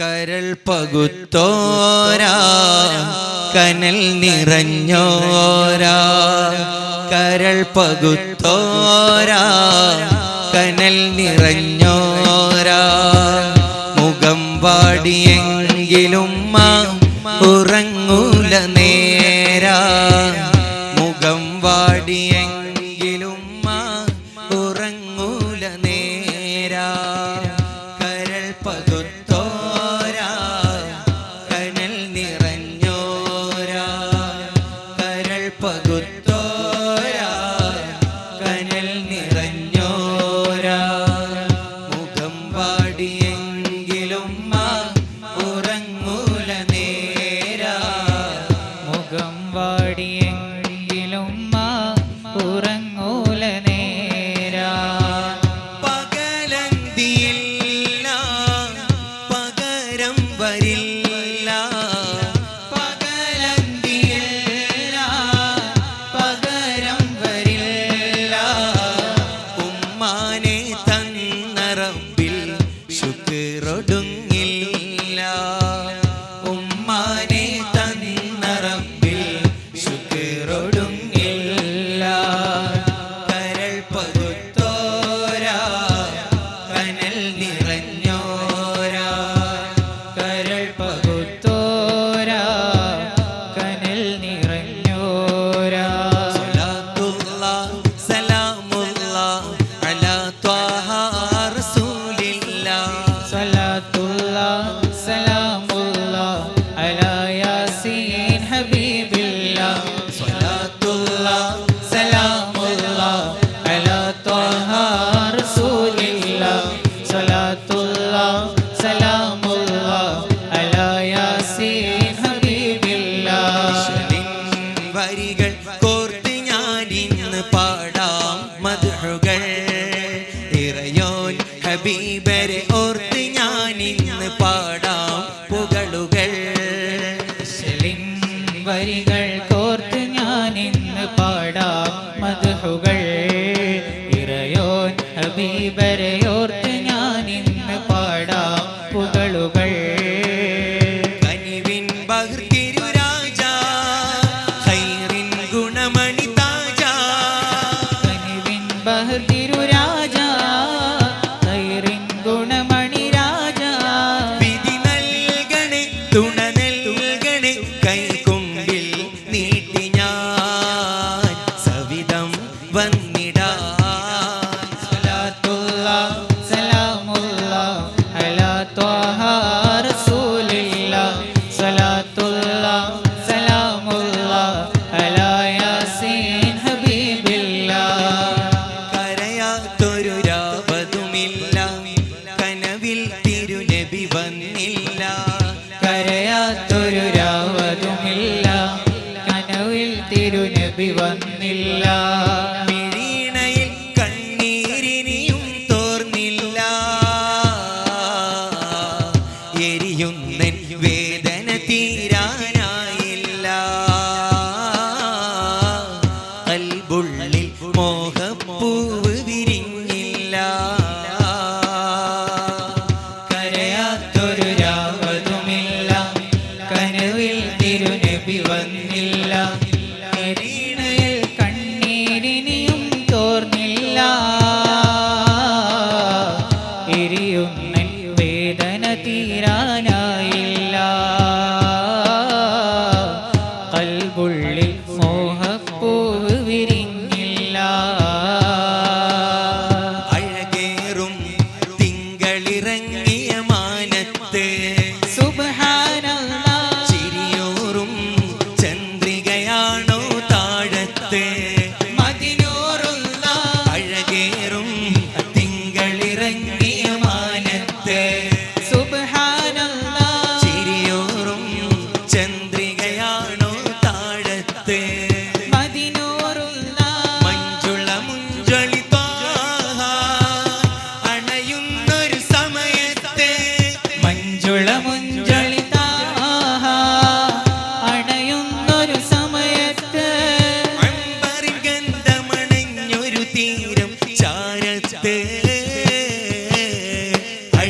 കരൾ പകുത്തോരാ കനൽ നിറഞ്ഞോരാ. കരൾ പകുത്തോരാ കനൽ നിറഞ്ഞോരാ. മുഖം വാടിയെങ്കിലും ഉറങ്ങൂല നേരാ. മുഖം വാടിയ yeah. ഹബീബരയോർത്ത് ഇല്ല तेरी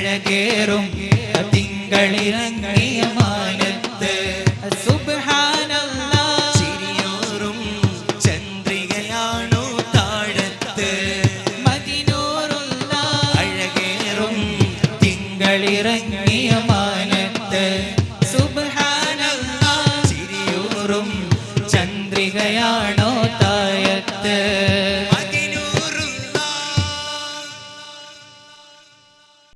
திங்களிரங்கேறும் திங்களிரங்கள்